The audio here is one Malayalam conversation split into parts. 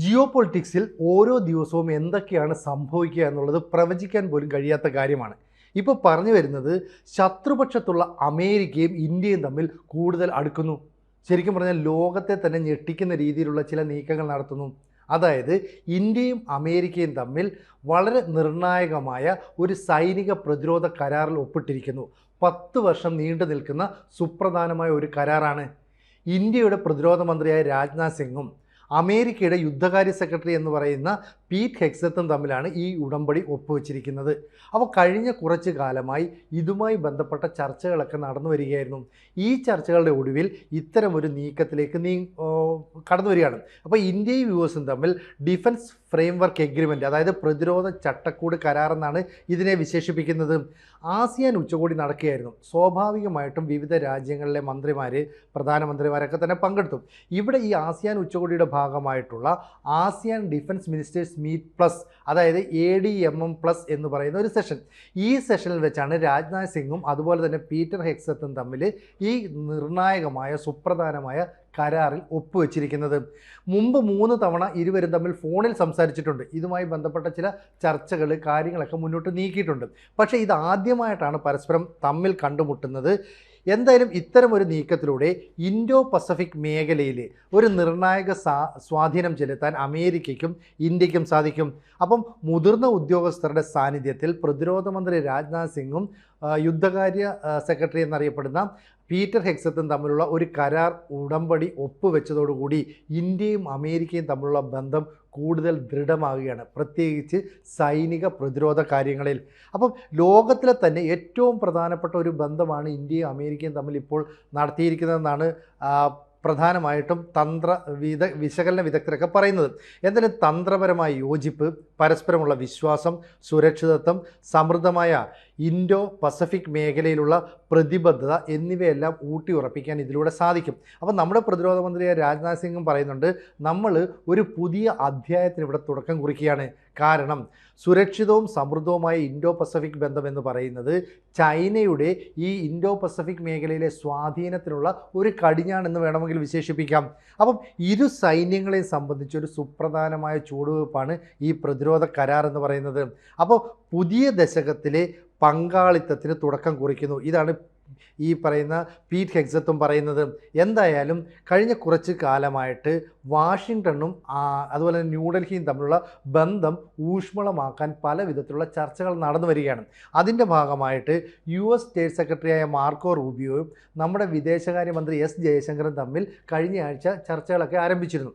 ജിയോ പൊളിറ്റിക്സിൽ ഓരോ ദിവസവും എന്തൊക്കെയാണ് സംഭവിക്കുക എന്നുള്ളത് പ്രവചിക്കാൻ പോലും കഴിയാത്ത കാര്യമാണ്. ഇപ്പോൾ പറഞ്ഞു വരുന്നത് ശത്രുപക്ഷത്തുള്ള അമേരിക്കയും ഇന്ത്യയും തമ്മിൽ കൂടുതൽ അടുക്കുന്നു. ശരിക്കും പറഞ്ഞാൽ ലോകത്തെ തന്നെ ഞെട്ടിക്കുന്ന രീതിയിലുള്ള ചില നീക്കങ്ങൾ നടത്തുന്നു. അതായത് ഇന്ത്യയും അമേരിക്കയും തമ്മിൽ വളരെ നിർണായകമായ ഒരു സൈനിക പ്രതിരോധ കരാറിൽ ഒപ്പിട്ടിരിക്കുന്നു. പത്ത് വർഷം നീണ്ടു നിൽക്കുന്ന സുപ്രധാനമായ ഒരു കരാറാണ്. ഇന്ത്യയുടെ പ്രതിരോധ മന്ത്രിയായ രാജ്നാഥ് സിംഗും അമേരിക്കയുടെ യുദ്ധകാര്യ സെക്രട്ടറി എന്ന് പറയുന്ന പീറ്റ് ഹെക്സത്തും തമ്മിലാണ് ഈ ഉടമ്പടി ഒപ്പുവെച്ചിരിക്കുന്നത്. അപ്പോൾ കഴിഞ്ഞ കുറച്ച് കാലമായി ഇതുമായി ബന്ധപ്പെട്ട ചർച്ചകളൊക്കെ നടന്നു വരികയായിരുന്നു. ഈ ചർച്ചകളുടെ ഒടുവിൽ ഇത്തരം ഒരു നീക്കത്തിലേക്ക് നീ കടന്നു വരികയാണ്. അപ്പോൾ ഇന്ത്യയും യു എസും തമ്മിൽ ഡിഫൻസ് ഫ്രെയിംവർക്ക് എഗ്രിമെന്റ് അതായത് പ്രതിരോധ ചട്ടക്കൂട് കരാറെന്നാണ് ഇതിനെ വിശേഷിപ്പിക്കുന്നത്. ആസിയാൻ ഉച്ചകോടി നടക്കുകയായിരുന്നു. സ്വാഭാവികമായിട്ടും വിവിധ രാജ്യങ്ങളിലെ മന്ത്രിമാർ പ്രധാനമന്ത്രിമാരൊക്കെ തന്നെ പങ്കെടുത്തു. ഇവിടെ ഈ ആസിയാൻ ഉച്ചകോടിയുടെ ഭാഗമായിട്ടുള്ള ASEAN defence ministers meet plus അതായത് A D M M plus എന്ന് പറയുന്ന ഒരു സെഷൻ ഈ സെഷനിൽ വെച്ചാണ് രാജ്നാഥ് സിംഗും അതുപോലെ തന്നെ പീറ്റർ ഹെക്സത്തും തമ്മിൽ ഈ നിർണായകമായ സുപ്രധാനമായ കരാറിൽ ഒപ്പുവെച്ചിരിക്കുന്നത് മുമ്പ് മൂന്ന് തവണ ഇരുവരും തമ്മിൽ ഫോണിൽ സംസാരിച്ചിട്ടുണ്ട്. ഇതുമായി ബന്ധപ്പെട്ട ചില ചർച്ചകൾ കാര്യങ്ങളൊക്കെ മുന്നോട്ട് നീക്കിയിട്ടുണ്ട്. പക്ഷേ ഇത് ആദ്യമായിട്ടാണ് പരസ്പരം തമ്മിൽ കണ്ടുമുട്ടുന്നത്. എന്തായാലും ഇത്തരം ഒരു നീക്കത്തിലൂടെ ഇൻഡോ പസഫിക് മേഖലയിൽ ഒരു നിർണായക സ്വാധീനം ചെലുത്താൻ അമേരിക്കയ്ക്കും ഇന്ത്യക്കും സാധിക്കും. അപ്പം മുതിർന്ന ഉദ്യോഗസ്ഥരുടെ സാന്നിധ്യത്തിൽ പ്രതിരോധ മന്ത്രി രാജ്നാഥ് സിംഗും യുദ്ധകാര്യ സെക്രട്ടറി എന്നറിയപ്പെടുന്ന പീറ്റർ ഹെക്സത്തും തമ്മിലുള്ള ഒരു കരാർ ഉടമ്പടി ഒപ്പുവെച്ചതോടുകൂടി ഇന്ത്യയും അമേരിക്കയും തമ്മിലുള്ള ബന്ധം കൂടുതൽ ദൃഢമാവുകയാണ് പ്രത്യേകിച്ച് സൈനിക പ്രതിരോധ കാര്യങ്ങളിൽ. അപ്പം ലോകത്തിലെ തന്നെ ഏറ്റവും പ്രധാനപ്പെട്ട ഒരു ബന്ധമാണ് ഇന്ത്യയും അമേരിക്കയും തമ്മിൽ ഇപ്പോൾ നടത്തിയിരിക്കുന്നതെന്നാണ് പ്രധാനമായിട്ടും തന്ത്ര വിദ വിശകലന വിദഗ്ധരൊക്കെ പറയുന്നത്. എന്തായാലും തന്ത്രപരമായ യോജിപ്പ് പരസ്പരമുള്ള വിശ്വാസം സുരക്ഷിതത്വം സമൃദ്ധമായ ഇൻഡോ പസഫിക് മേഖലയിലുള്ള പ്രതിബദ്ധത എന്നിവയെല്ലാം ഊട്ടി ഉറപ്പിക്കാൻ ഇതിലൂടെ സാധിക്കും. അപ്പോൾ നമ്മുടെ പ്രതിരോധ മന്ത്രിയായ രാജ്നാഥ് സിംഗും പറയുന്നുണ്ട് നമ്മൾ ഒരു പുതിയ അധ്യായത്തിന് ഇവിടെ തുടക്കം കുറിക്കുകയാണ്. കാരണം സുരക്ഷിതവും സമൃദ്ധവുമായ ഇൻഡോ പസഫിക് ബന്ധം എന്ന് പറയുന്നത് ചൈനയുടെ ഈ ഇൻഡോ പസഫിക് മേഖലയിലെ സ്വാധീനത്തിനുള്ള ഒരു കടിഞ്ഞാണെന്ന് വേണമെങ്കിൽ വിശേഷിപ്പിക്കാം. അപ്പം ഇരു സൈന്യങ്ങളെയും സംബന്ധിച്ച് ഒരു സുപ്രധാനമായ ചുവടുവയ്പ്പാണ് ഈ പ്രതിരോധ കരാർ എന്ന് പറയുന്നത്. അപ്പോൾ പുതിയ ദശകത്തിലെ പങ്കാളിത്തത്തിന് തുടക്കം കുറിക്കുന്നു. ഇതാണ് ഈ പറയുന്ന പീറ്റ് ഹെക്സത്തും പറയുന്നത് എന്തായാലും കഴിഞ്ഞ കുറച്ച് കാലമായിട്ട് വാഷിങ്ടണും അതുപോലെ തന്നെ ന്യൂഡൽഹിയും തമ്മിലുള്ള ബന്ധം ഊഷ്മളമാക്കാൻ പല വിധത്തിലുള്ള ചർച്ചകൾ നടന്നു വരികയാണ്. അതിന്റെ ഭാഗമായിട്ട് യു എസ് സ്റ്റേറ്റ് സെക്രട്ടറിയായ മാർക്കോ റൂബിയോയും നമ്മുടെ വിദേശകാര്യമന്ത്രി എസ് ജയശങ്കറും തമ്മിൽ കഴിഞ്ഞ ആഴ്ച ചർച്ചകളൊക്കെ ആരംഭിച്ചിരുന്നു.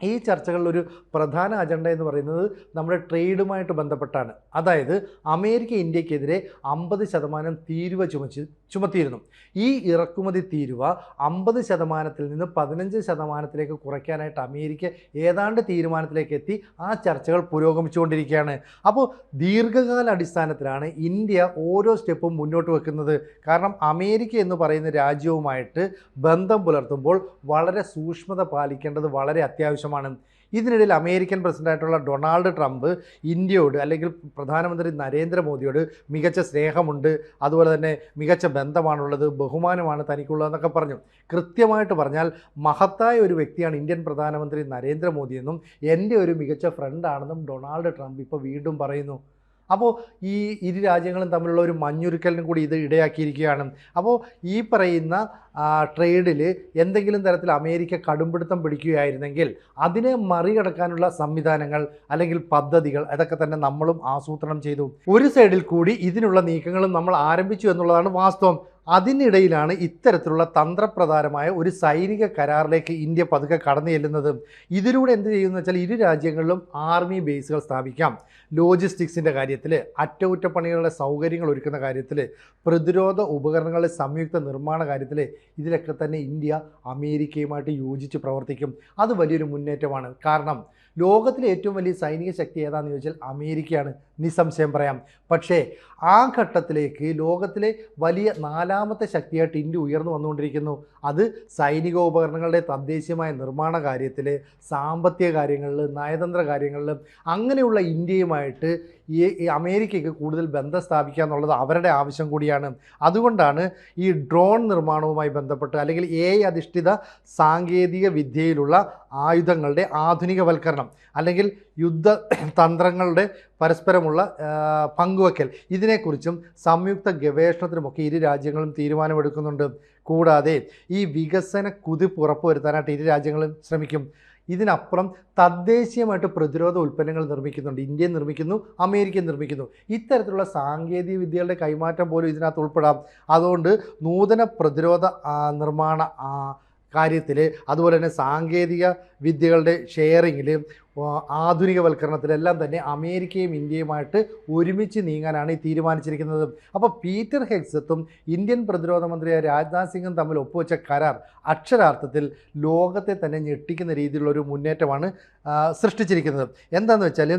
ഈ ചർച്ചകളിൽ ഒരു പ്രധാന അജണ്ട എന്ന് പറയുന്നത് നമ്മുടെ ട്രേഡുമായിട്ട് ബന്ധപ്പെട്ടാണ്. അതായത് അമേരിക്ക ഇന്ത്യക്കെതിരെ അമ്പത് ശതമാനം തീരുവ ചുമച്ച് ചുമത്തിയിരുന്നു. ഈ ഇറക്കുമതി തീരുവ അമ്പത് ശതമാനത്തിൽ നിന്ന് പതിനഞ്ച് ശതമാനത്തിലേക്ക് കുറയ്ക്കാനായിട്ട് അമേരിക്ക ഏതാണ്ട് തീരുമാനത്തിലേക്ക് എത്തി. ആ ചർച്ചകൾ പുരോഗമിച്ചുകൊണ്ടിരിക്കുകയാണ്. അപ്പോൾ ദീർഘകാല അടിസ്ഥാനത്തിലാണ് ഇന്ത്യ ഓരോ സ്റ്റെപ്പും മുന്നോട്ട് വെക്കുന്നത്. കാരണം അമേരിക്ക എന്ന് പറയുന്ന രാജ്യവുമായിട്ട് ബന്ധം പുലർത്തുമ്പോൾ വളരെ സൂക്ഷ്മത പാലിക്കേണ്ടത് വളരെ അത്യാവശ്യമാണ്. ഇതിനിടയിൽ അമേരിക്കൻ പ്രസിഡന്റായിട്ടുള്ള ഡൊണാൾഡ് ട്രംപ് ഇന്ത്യയോട് അല്ലെങ്കിൽ പ്രധാനമന്ത്രി നരേന്ദ്രമോദിയോട് മികച്ച സ്നേഹമുണ്ട് അതുപോലെ തന്നെ മികച്ച ബന്ധമാണുള്ളത് ബഹുമാനമാണ് തനിക്കുള്ളതെന്നൊക്കെ പറഞ്ഞു. കൃത്യമായിട്ട് പറഞ്ഞാൽ മഹത്തായ ഒരു വ്യക്തിയാണ് ഇന്ത്യൻ പ്രധാനമന്ത്രി നരേന്ദ്രമോദിയെന്നും എന്റെ ഒരു മികച്ച ഫ്രണ്ടാണെന്നും ഡൊണാൾഡ് ട്രംപ് ഇപ്പോൾ വീണ്ടും പറയുന്നു. അപ്പോൾ ഈ ഇരു രാജ്യങ്ങളും തമ്മിലുള്ള ഒരു മഞ്ഞുരുക്കലിനും കൂടി ഇത് ഇടയാക്കിയിരിക്കുകയാണ്. അപ്പോൾ ഈ പറയുന്ന ട്രേഡിൽ എന്തെങ്കിലും തരത്തിൽ അമേരിക്ക കടുംപിടുത്തം പിടിക്കുകയായിരുന്നെങ്കിൽ അതിനെ മറികടക്കാനുള്ള സംവിധാനങ്ങൾ അല്ലെങ്കിൽ പദ്ധതികൾ അതൊക്കെ തന്നെ നമ്മളും ആസൂത്രണം ചെയ്തു. ഒരു സൈഡിൽ കൂടി ഇതിനുള്ള നീക്കങ്ങളും നമ്മൾ ആരംഭിച്ചു എന്നുള്ളതാണ് വാസ്തവം. അതിനിടയിലാണ് ഇത്തരത്തിലുള്ള തന്ത്രപ്രധാനമായ ഒരു സൈനിക കരാറിലേക്ക് ഇന്ത്യ പതുക്കെ കടന്നു ചെല്ലുന്നത്. ഇതിലൂടെ എന്ത് ചെയ്യുമെന്ന് വെച്ചാൽ ഇരു രാജ്യങ്ങളിലും ആർമി ബേസുകൾ സ്ഥാപിക്കാം. ലോജിസ്റ്റിക്സിന്റെ കാര്യത്തിൽ അറ്റകുറ്റപ്പണികളുടെ സൗകര്യങ്ങൾ ഒരുക്കുന്ന കാര്യത്തിൽ പ്രതിരോധ ഉപകരണങ്ങളുടെ സംയുക്ത നിർമ്മാണ കാര്യത്തിൽ ഇതിലൊക്കെ തന്നെ ഇന്ത്യ അമേരിക്കയുമായിട്ട് യോജിച്ച് പ്രവർത്തിക്കും. അത് വലിയൊരു മുന്നേറ്റമാണ്. കാരണം ലോകത്തിലെ ഏറ്റവും വലിയ സൈനിക ശക്തി ഏതാണെന്ന് ചോദിച്ചാൽ അമേരിക്കയാണ്. നിസ്സംശയം പറയാം. പക്ഷേ ആ ഘട്ടത്തിലേക്ക് ലോകത്തിലെ വലിയ നാലാമത്തെ ശക്തിയായിട്ട് ഇന്ത്യ ഉയർന്നു വന്നുകൊണ്ടിരിക്കുന്നു. അത് സൈനിക സൈനികോപകരണങ്ങളുടെ തദ്ദേശീയമായ നിർമ്മാണ കാര്യത്തിൽ സാമ്പത്തിക കാര്യങ്ങളിൽ നയതന്ത്ര കാര്യങ്ങളിൽ അങ്ങനെയുള്ള ഇന്ത്യയുമായിട്ട് ഈ അമേരിക്കയ്ക്ക് കൂടുതൽ ബന്ധം സ്ഥാപിക്കുക എന്നുള്ളത് അവരുടെ ആവശ്യം കൂടിയാണ്. അതുകൊണ്ടാണ് ഈ ഡ്രോൺ നിർമ്മാണവുമായി ബന്ധപ്പെട്ട് അല്ലെങ്കിൽ എ അധിഷ്ഠിത സാങ്കേതിക വിദ്യയിലുള്ള ആയുധങ്ങളുടെ ആധുനികവൽക്കരണം. അല്ലെങ്കിൽ യുദ്ധ തന്ത്രങ്ങളുടെ പരസ്പരമുള്ള പങ്കുവയ്ക്കൽ ഇതിനെക്കുറിച്ചും സംയുക്ത ഗവേഷണത്തിനുമൊക്കെ ഇരു രാജ്യങ്ങളും തീരുമാനമെടുക്കുന്നുണ്ട്. കൂടാതെ ഈ വികസന കുതിപ്പ് ഉറപ്പുവരുത്താനായിട്ട് ഇരു രാജ്യങ്ങളും ശ്രമിക്കും. ഇതിനപ്പുറം തദ്ദേശീയമായിട്ട് പ്രതിരോധ ഉൽപ്പന്നങ്ങൾ നിർമ്മിക്കുന്നുണ്ട്. ഇന്ത്യ നിർമ്മിക്കുന്നു അമേരിക്ക നിർമ്മിക്കുന്നു. ഇത്തരത്തിലുള്ള സാങ്കേതിക വിദ്യകളുടെ കൈമാറ്റം പോലും ഇതിനകത്ത് ഉൾപ്പെടാം. അതുകൊണ്ട് നൂതന പ്രതിരോധ നിർമ്മാണ കാര്യത്തിൽ അതുപോലെ തന്നെ സാങ്കേതിക വിദ്യകളുടെ ഷെയറിങ്ങിൽ ആധുനികവൽക്കരണത്തിലെല്ലാം തന്നെ അമേരിക്കയും ഇന്ത്യയുമായിട്ട് ഒരുമിച്ച് നീങ്ങാനാണ് ഈ തീരുമാനിച്ചിരിക്കുന്നത്. അപ്പോൾ പീറ്റർ ഹെക്സത്തും ഇന്ത്യൻ പ്രതിരോധ മന്ത്രിയായ രാജ്നാഥ് സിംഗും തമ്മിൽ ഒപ്പുവെച്ച കരാർ അക്ഷരാർത്ഥത്തിൽ ലോകത്തെ തന്നെ ഞെട്ടിക്കുന്ന രീതിയിലുള്ള ഒരു മുന്നേറ്റമാണ് സൃഷ്ടിച്ചിരിക്കുന്നത്. എന്താണെന്ന് വെച്ചാൽ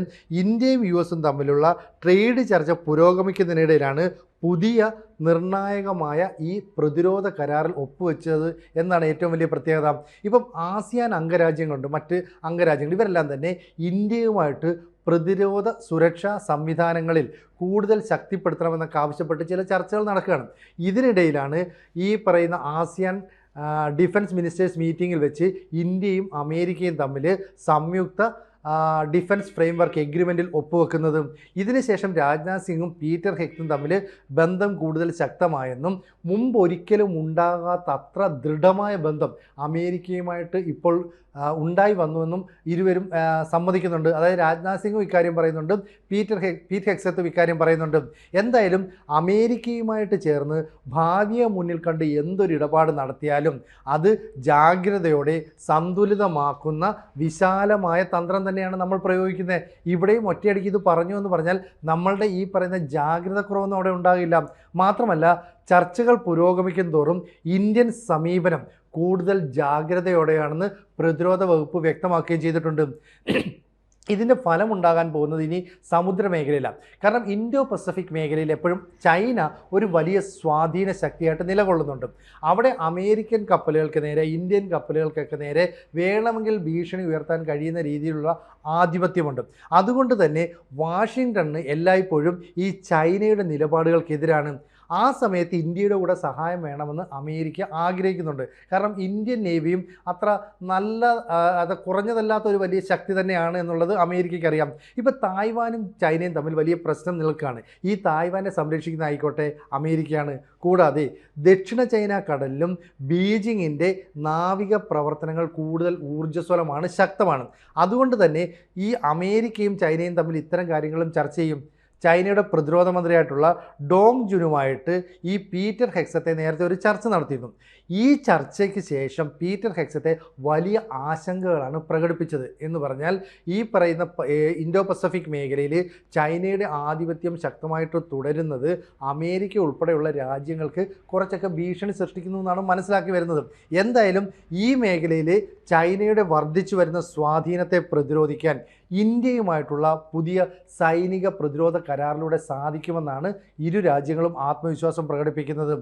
ഇന്ത്യയും യു എസും തമ്മിലുള്ള ട്രേഡ് ചർച്ച പുരോഗമിക്കുന്നതിനിടയിലാണ് പുതിയ നിർണായകമായ ഈ പ്രതിരോധ കരാറിൽ ഒപ്പുവെച്ചത് എന്നാണ് ഏറ്റവും വലിയ പ്രത്യേകത. ഇപ്പം ആസിയാൻ അംഗരാജ്യങ്ങളുണ്ട് മറ്റ് അംഗരാജ്യങ്ങൾ ഇവരെല്ലാം തന്നെ ഇന്ത്യയുമായിട്ട് പ്രതിരോധ സുരക്ഷാ സംവിധാനങ്ങളിൽ കൂടുതൽ ശക്തിപ്പെടുത്തണമെന്നൊക്കെ ആവശ്യപ്പെട്ട് ചില ചർച്ചകൾ നടക്കുകയാണ്. ഇതിനിടയിലാണ് ഈ പറയുന്ന ആസിയാൻ ഡിഫൻസ് മിനിസ്റ്റേഴ്സ് മീറ്റിങ്ങിൽ വെച്ച് ഇന്ത്യയും അമേരിക്കയും തമ്മിൽ സംയുക്ത ഡിഫൻസ് ഫ്രെയിംവർക്ക് എഗ്രിമെന്റിൽ ഒപ്പുവെക്കുന്നതും ഇതിനുശേഷം രാജ്നാഥ് സിംഗും പീറ്റർ ഹെക്സും തമ്മിൽ ബന്ധം കൂടുതൽ ശക്തമായെന്നും മുമ്പ് ഒരിക്കലും ഉണ്ടാകാത്ത അത്ര ദൃഢമായ ബന്ധം അമേരിക്കയുമായിട്ട് ഇപ്പോൾ ഉണ്ടായി വന്നുവെന്നും ഇരുവരും സമ്മതിക്കുന്നുണ്ട്. അതായത് രാജ്നാഥ് സിംഗും ഇക്കാര്യം പറയുന്നുണ്ട് പീറ്റർ ഹെ പീറ്റ് ഹെക്സത്തും ഇക്കാര്യം പറയുന്നുണ്ട്. എന്തായാലും അമേരിക്കയുമായിട്ട് ചേർന്ന് ഭാവിയെ മുന്നിൽ കണ്ട് എന്തൊരു ഇടപാട് നടത്തിയാലും അത് ജാഗ്രതയോടെ സന്തുലിതമാക്കുന്ന വിശാലമായ തന്ത്രം തന്നെയാണ് നമ്മൾ പ്രയോഗിക്കുന്നത്. ഇവിടെയും ഒറ്റയടിക്ക് ഇത് പറഞ്ഞു എന്ന് പറഞ്ഞാൽ നമ്മളുടെ ഈ പറയുന്ന ജാഗ്രത കുറവൊന്നും അവിടെ ഉണ്ടാകില്ല. മാത്രമല്ല ചർച്ചകൾ പുരോഗമിക്കും തോറും ഇന്ത്യൻ സമീപനം കൂടുതൽ ജാഗ്രതയോടെയാണെന്ന് പ്രതിരോധ വകുപ്പ് വ്യക്തമാക്കുകയും ചെയ്തിട്ടുണ്ട്. ഇതിന്റെ ഫലം ഉണ്ടാകാൻ പോകുന്നത് ഇനി സമുദ്ര മേഖലയിലാണ് കാരണം ഇൻഡോ പസഫിക് മേഖലയിൽ എപ്പോഴും ചൈന ഒരു വലിയ സ്വാധീന ശക്തിയായിട്ട് നിലകൊള്ളുന്നുണ്ട്. അവിടെ അമേരിക്കൻ കപ്പലുകൾക്ക് നേരെ ഇന്ത്യൻ കപ്പലുകൾക്കൊക്കെ നേരെ വേണമെങ്കിൽ ഭീഷണി ഉയർത്താൻ കഴിയുന്ന രീതിയിലുള്ള ആധിപത്യമുണ്ട്. അതുകൊണ്ട് തന്നെ വാഷിങ്ടണിന് എല്ലായ്പ്പോഴും ഈ ചൈനയുടെ നിലപാടുകൾക്കെതിരാണ് ആ സമയത്ത് ഇന്ത്യയുടെ കൂടെ സഹായം വേണമെന്ന് അമേരിക്ക ആഗ്രഹിക്കുന്നുണ്ട്. കാരണം ഇന്ത്യൻ നേവിയും അത്ര നല്ല അത് കുറഞ്ഞതല്ലാത്ത ഒരു വലിയ ശക്തി തന്നെയാണ് എന്നുള്ളത് അമേരിക്കയ്ക്ക് അറിയാം ഇപ്പോൾ തായ്വാനും ചൈനയും തമ്മിൽ വലിയ പ്രശ്നം നിൽക്കുകയാണ്. ഈ തായ്വാനെ സംരക്ഷിക്കുന്ന ആയിക്കോട്ടെ അമേരിക്കയാണ്. കൂടാതെ ദക്ഷിണ ചൈന കടലിലും ബീജിങ്ങിന്റെ നാവിക പ്രവർത്തനങ്ങൾ കൂടുതൽ ഊർജസ്വലമാണ് ശക്തമാണ്. അതുകൊണ്ട് തന്നെ ഈ അമേരിക്കയും ചൈനയും തമ്മിൽ ഇത്തരം കാര്യങ്ങളും ചർച്ച ചെയ്യും. ചൈനയുടെ പ്രതിരോധ മന്ത്രിയായിട്ടുള്ള ഡോങ് ജുനുമായിട്ട് ഈ പീറ്റർ ഹെക്സത്തെ നേരത്തെ ഒരു ചർച്ച നടത്തിയിരുന്നു. ഈ ചർച്ചയ്ക്ക് ശേഷം പീറ്റർ ഹെക്സത്തെ വലിയ ആശങ്കകളാണ് പ്രകടിപ്പിച്ചത് എന്ന് പറഞ്ഞാൽ ഈ പറയുന്ന ഇൻഡോ പസഫിക് മേഖലയിൽ ചൈനയുടെ ആധിപത്യം ശക്തമായിട്ട് തുടരുന്നത് അമേരിക്ക ഉൾപ്പെടെയുള്ള രാജ്യങ്ങൾക്ക് കുറച്ചൊക്കെ ഭീഷണി സൃഷ്ടിക്കുന്നു എന്നാണ് മനസ്സിലാക്കി വരുന്നത്. എന്തായാലും ഈ മേഖലയിൽ ചൈനയുടെ വർദ്ധിച്ചു വരുന്ന സ്വാധീനത്തെ പ്രതിരോധിക്കാൻ ഇന്ത്യയുമായിട്ടുള്ള പുതിയ സൈനിക പ്രതിരോധ കരാറിലൂടെ സാധിക്കുമെന്നാണ് ഇരു രാജ്യങ്ങളും ആത്മവിശ്വാസം പ്രകടിപ്പിക്കുന്നത്.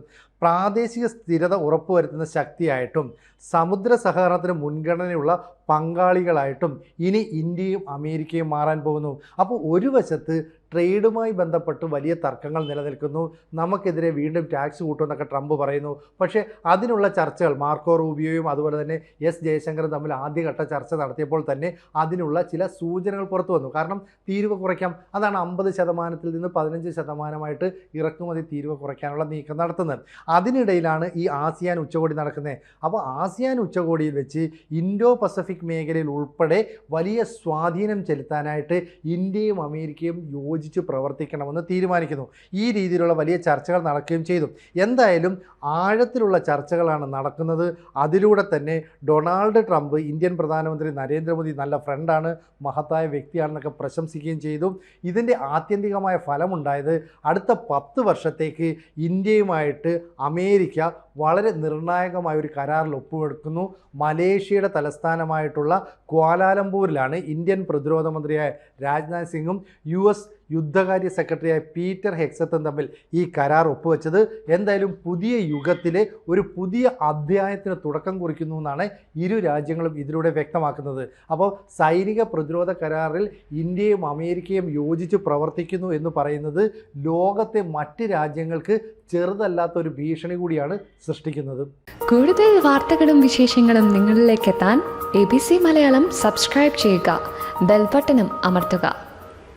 പ്രാദേശിക സ്ഥിരത ഉറപ്പുവരുത്തുന്ന ശക്തിയായിട്ടും സമുദ്ര സഹകരണത്തിന് മുൻഗണനയുള്ള പങ്കാളികളായിട്ടും ഇനി ഇന്ത്യയും അമേരിക്കയും മാറാൻ പോകുന്നു. അപ്പോൾ ഒരു വശത്ത് ട്രേഡുമായി ബന്ധപ്പെട്ട് വലിയ തർക്കങ്ങൾ നിലനിൽക്കുന്നു. നമുക്കെതിരെ വീണ്ടും ടാക്സ് കൂട്ടുമെന്നൊക്കെ ട്രംപ് പറയുന്നു. പക്ഷേ അതിനുള്ള ചർച്ചകൾ മാർക്കോ റൂബിയോയും അതുപോലെ തന്നെ എസ് ജയശങ്കറും തമ്മിൽ ആദ്യഘട്ട ചർച്ച നടത്തിയപ്പോൾ തന്നെ അതിനുള്ള ചില സൂചനകൾ പുറത്തു വന്നു. കാരണം തീരുവ കുറയ്ക്കാം. അതാണ് അമ്പത് ശതമാനത്തിൽ നിന്ന് പതിനഞ്ച് ശതമാനമായിട്ട് ഇറക്കുമതി തീരുവ കുറയ്ക്കാനുള്ള നീക്കം നടത്തുന്നത്. അതിനിടയിലാണ് ഈ ആസിയാൻ ഉച്ചകോടി നടക്കുന്നത്. അപ്പോൾ ആസിയാൻ ഉച്ചകോടിയിൽ വെച്ച് ഇൻഡോ പസഫിക് മേഖലയിൽ ഉൾപ്പെടെ വലിയ സ്വാധീനം ചെലുത്താനായിട്ട് ഇന്ത്യയും അമേരിക്കയും യോജിച്ച് പ്രവർത്തിക്കണമെന്ന് തീരുമാനിക്കുന്നു. ഈ രീതിയിലുള്ള വലിയ ചർച്ചകൾ നടക്കുകയും ചെയ്തു. എന്തായാലും ആഴത്തിലുള്ള ചർച്ചകളാണ് നടക്കുന്നത്. അതിലൂടെ തന്നെ ഡൊണാൾഡ് ട്രംപ് ഇന്ത്യൻ പ്രധാനമന്ത്രി നരേന്ദ്രമോദി നല്ല ഫ്രണ്ടാണ് മഹത്തായ വ്യക്തിയാണെന്നൊക്കെ പ്രശംസിക്കുകയും ചെയ്തു. ഇതിന്റെ ആത്യന്തികമായ ഫലമുണ്ടായത് അടുത്ത പത്ത് വർഷത്തേക്ക് ഇന്ത്യയുമായിട്ട് അമേരിക്ക വളരെ നിർണായകമായ ഒരു കരാറിൽ ഒപ്പുവെക്കുന്നു മലേഷ്യയുടെ തലസ്ഥാനമായിട്ടുള്ള ക്വാലാലംപൂരിലാണ് ഇന്ത്യൻ പ്രതിരോധ മന്ത്രിയായ രാജ്നാഥ് സിംഗും യു എസ് യുദ്ധകാര്യ സെക്രട്ടറിയായ പീറ്റർ ഹെക്സത്തും തമ്മിൽ ഈ കരാർ ഒപ്പുവെച്ചത്. എന്തായാലും പുതിയ യുഗത്തിലെ ഒരു പുതിയ അധ്യായത്തിന് തുടക്കം കുറിക്കുന്നു എന്നാണ് ഇരു രാജ്യങ്ങളും ഇതിലൂടെ വ്യക്തമാക്കുന്നത്. അപ്പോൾ സൈനിക പ്രതിരോധ കരാറിൽ ഇന്ത്യയും അമേരിക്കയും യോജിച്ച് പ്രവർത്തിക്കുന്നു എന്ന് പറയുന്നത് ലോകത്തെ മറ്റ് രാജ്യങ്ങൾക്ക് ചെറുതല്ലാത്ത ഒരു ഭീഷണി കൂടിയാണ് സൃഷ്ടിക്കുന്നത്. കൂടുതൽ വാർത്തകളും വിശേഷങ്ങളും നിങ്ങളിലേക്ക് എത്താൻ A B C Malayalam subscribe ചെയ്യുക. ബെൽബട്ടനും അമർത്തുക.